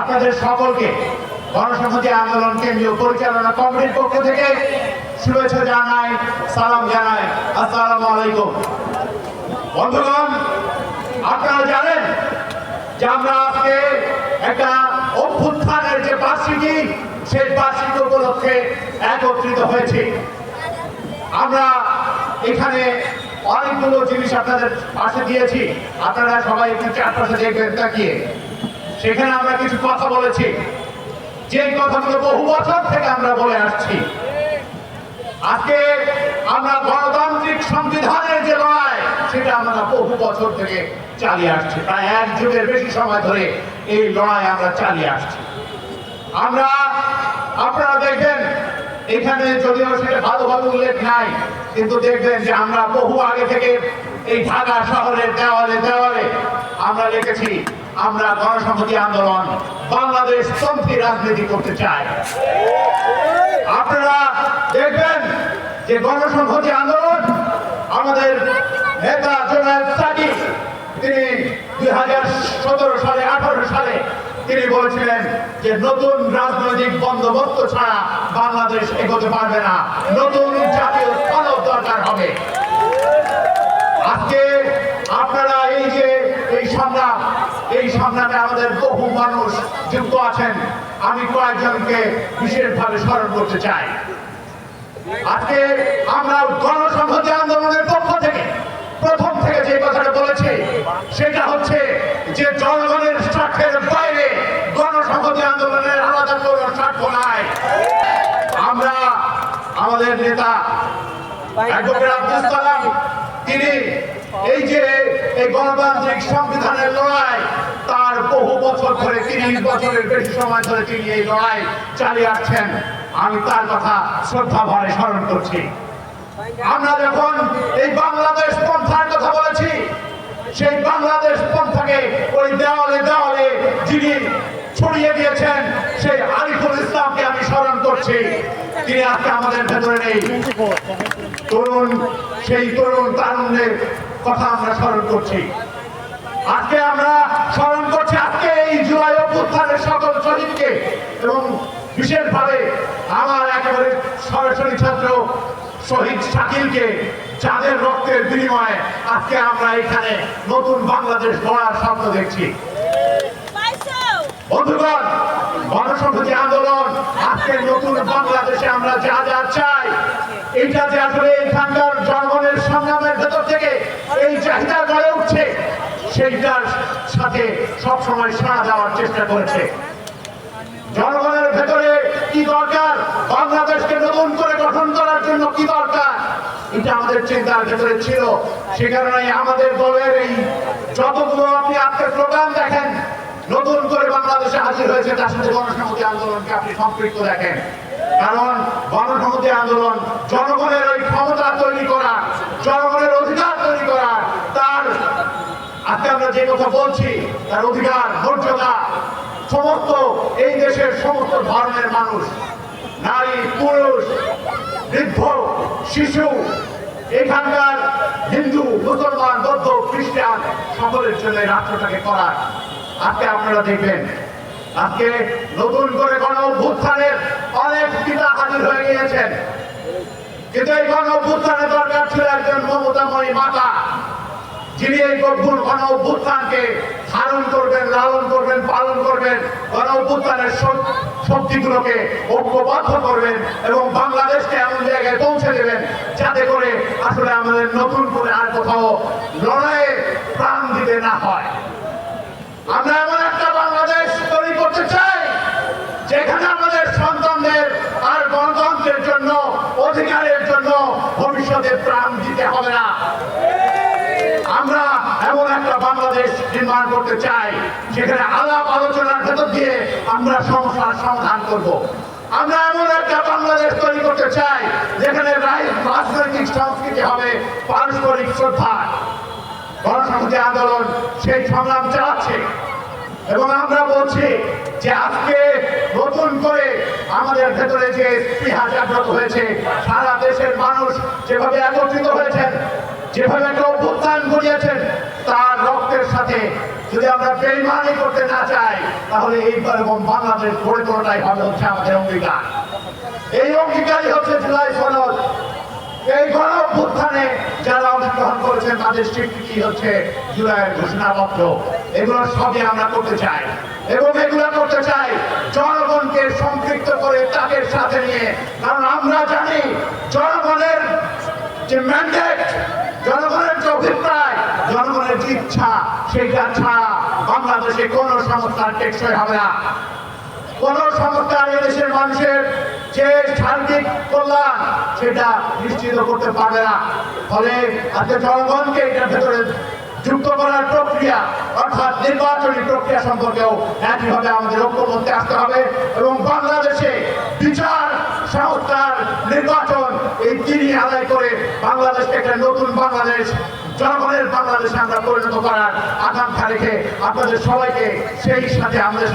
আপনাদের সকলকে গণসংহতি আন্দোলন কেন্দ্রীয় পরিচালনা কমিটির পক্ষ থেকে শুভেচ্ছা জানাই, সালাম জানাই, আসসালামু আলাইকুম। বন্ধুগণ, আপনারা জানেন যে আমরা আজকে একটা অভ্যুত্থানের যে বার্ষিকী, সেই বার্ষিকী উপলক্ষে একত্রিত হয়েছি। আমরা এখানে অনেকগুলো জিনিস আপনাদের পাশে দিয়েছি। আপনারা সবাই একটু চারপাশে দেখবেন, তাকিয়ে। সেখানে আমরা কিছু কথা বলেছি। যে কথাগুলো বহু বছর থেকে আমরা বলে আসছি। আজকে আমরা গণতান্ত্রিক সংবিধানের যে লড়াই সেটা আমরা বহু বছর থেকে চালিয়ে আসছি। প্রায় এক যুগের বেশি সময় ধরে এই লড়াই আমরা চালিয়ে আসছি। আমরা, আপনারা দেখবেন, এখানে যদিও সেটা ভালোভাবে উল্লেখ নাই, কিন্তু দেখবেন যে আমরা বহু আগে থেকে এই ঢাকা শহরের দেওয়ালে দেওয়ালে আমরা লিখেছি আমরা গণসংহতি আন্দোলন বাংলাদেশ পন্থী রাজনীতি করতে চাই আপনারা দেখবেন যে গণসংহতি আন্দোলন আমাদের নেতা জোনায়দ সাকি তিনি দুই হাজার সতেরো সালে, আঠারো সালে তিনি বলেছিলেন যে নতুন রাজনৈতিক বন্দোবস্ত ছাড়া বাংলাদেশ এগোতে পারবে না। নতুন জাতীয় স্থলক দরকার হবে। আজকে আপনারা এই যে এই সংগ্রাম এই সংগ্রামে আমাদের বহু মানুষ যুক্ত আছেন। আমি কয়েকজনকে বিশেষভাবে স্মরণ করতে চাই। আজকে আমরা গণসংহতি আন্দোলনের পক্ষ থেকে, প্রথম থেকে যে কথাটা বলেছি, সেটা হচ্ছে যে জনগণের স্বার্থের বাইরে গণসংহতি আন্দোলনের আলাদা কোনো স্বার্থ নাই। আমরা আমাদের নেতা আব্দুল সালাম তিনি এই যে এই গণতান্ত্রিক সংবিধানের লড়াই, তার বহু বছর ধরে তিরিশ বছরের বেশি সময় ধরে তিনি এই লড়াই চালিয়ে আসছেন। আমি তার কথা শ্রদ্ধা ভরে স্মরণ করছি। আমরা যখন এই বাংলাদেশ পন্থার কথা বলেছি, সেই বাংলাদেশ পন্থাকে ওই দেওয়ালে দেওয়ালে যিনি ছড়িয়ে দিয়েছেন, সেই আরিফুল ইসলামকে আমি স্মরণ করছি। তিনি আজকে আমাদের ভেতরে নেই। তরুণ, সেই তরুণ তারুণ্যের কথা আমরা স্মরণ করছি। আজকে আমরা স্মরণ করছি আজকে এই জুলাই অভ্যুত্থানের সকল শহীদকে এবং বিশেষভাবে আমার একেবারে সরাসরি ছাত্র শহীদ শাকিলকে যাদের রক্তের বিনিময়ে আজকে আমরা এখানে নতুন বাংলাদেশ গড়ার স্বপ্ন দেখছি। বন্ধুগণ, গণসংহতি আন্দোলন আজকে নতুন বাংলাদেশে আমরা যা যা চাই, এইটা যে আসলে এখানকার জনগণের সংগ্রামের ভেতর থেকে এই চাহিদা উঠছে সেইটার সাথে সবসময় সাড়া দেওয়ার চেষ্টা করেছে। জনগণের ভেতরে কি দরকার? বাংলাদেশকে নতুন করে গঠন করার জন্য কি দরকার? এটা আমাদের চিন্তার ভেতরে ছিল। সে কারণে আমাদের দলের এই যতগুলো আপনি আজকে প্রোগ্রাম দেখেন, নতুন করে বাংলাদেশে হাজির হয়েছে, তার সাথে গণসংহতি আন্দোলনকে আপনি সম্পৃক্ত দেখেন। কারণ গণসংহতি আন্দোলন জনগণের ওই ক্ষমতা তৈরি করা, জনগণের অধিকার তৈরি করা তার আজকে আমরা যে কথা বলছি, তার অধিকার, মর্যাদা সমস্ত এই দেশের সমস্ত ধর্মের মানুষ, নারী, পুরুষ, বৃদ্ধ, শিশু, এখানকার হিন্দু, মুসলমান, বৌদ্ধ, খ্রিস্টান, সকলের জন্য রাষ্ট্রটাকে করার আজকে আপনারা দেখবেন। আজকে নতুন করে গণ অভ্যুত্থানের অনেক পিতা হাজির হয়ে গিয়েছেন। কিন্তু এই গণ অভ্যুত্থানের দরকার ছিল একজন মমতাময়ী মাতা। যিনি এই গভীর গণ অভ্যুত্থানকে ধারণ করবেন, লালন করবেন, পালন করবেন, গণ অভ্যুত্থানের শক- শক্তিগুলোকে ঐক্যবদ্ধ করবেন এবং বাংলাদেশকে এমন জায়গায় পৌঁছে দেবেন যাতে করে আসলে আমাদের নতুন করে আর কোথাও লড়াইয়ে প্রাণ দিতে না হয়। আমরা এমন একটা বাংলাদেশ তৈরি করতে চাই, যেখানে আমাদের সন্তানদের আর গণতন্ত্রের জন্য, অধিকারের জন্য ভবিষ্যতে প্রাণ দিতে হবে না। আমরা এমন একটা বাংলাদেশ নির্মাণ করতে চাই, যেখানে আলাপ আলোচনার ভেতর দিয়ে আমরা সমস্যার সমাধান করব। আমরা এমন একটা বাংলাদেশ তৈরি করতে চাই, যেখানে রাজনৈতিক সংস্কৃতি হবে পারস্পরিক শ্রদ্ধা গণসংহতি আন্দোলন সেই সংগ্রাম চালাচ্ছে এবং আমরা বলছি যে আজকে নতুন করে আমাদের ভেতরে যে স্পৃহা জাগ্রত হয়েছে, সারা দেশের মানুষ যেভাবে একত্রিত হয়েছেন, যেভাবে একটা অভ্যুত্থান ঘটিয়েছেন তার রক্তের সাথে যদি আমরা বেইমানি করতে না চাই, তাহলে এইবার এবং বাংলাদেশ গড়ে তোলাটাই হবে হচ্ছে আমাদের অঙ্গীকার। এই অঙ্গীকারই হচ্ছে জুলাই সনদ। এই গণ অভ্যুত্থানে যারা অংশগ্রহণ করেছেন, তাদের স্বীকৃতি হচ্ছে জুলাইয়ের ঘোষণাপত্র। এগুলো সবই আমরা করতে চাই। এবং এগুলো করতে চাই জনগণকে সম্পৃক্ত করে তাদের সাথে নিয়ে কারণ আমরা জানি জনগণের যে ম্যান্ডেট জনগণের যে অভিপ্রায় জনগণের যে ইচ্ছা সেইটা ছাড়া বাংলাদেশে কোনো সংস্থার টেকসই হবে না। কোন সংস্থার এদেশের মানুষের যে সার্বিক কল্যাণ সেটা নিশ্চিত করতে পারবে না। ফলে আজকে জনগণকে এটার ভেতরে যুক্ত করার প্রক্রিয়া, অর্থাৎ নির্বাচনী প্রক্রিয়া সম্পর্কেও একইভাবে আমাদের ঐক্যমত্যে আসতে হবে এবং বাংলাদেশে বিচার সংস্থার নির্বাচন এই তিনই আদায় করে বাংলাদেশকে একটা নতুন বাংলাদেশ জনগণের বাংলাদেশে আমরা পরিণত করার আগাম তারিখে আপনাদের সবাইকে সেই সাথে আমাদের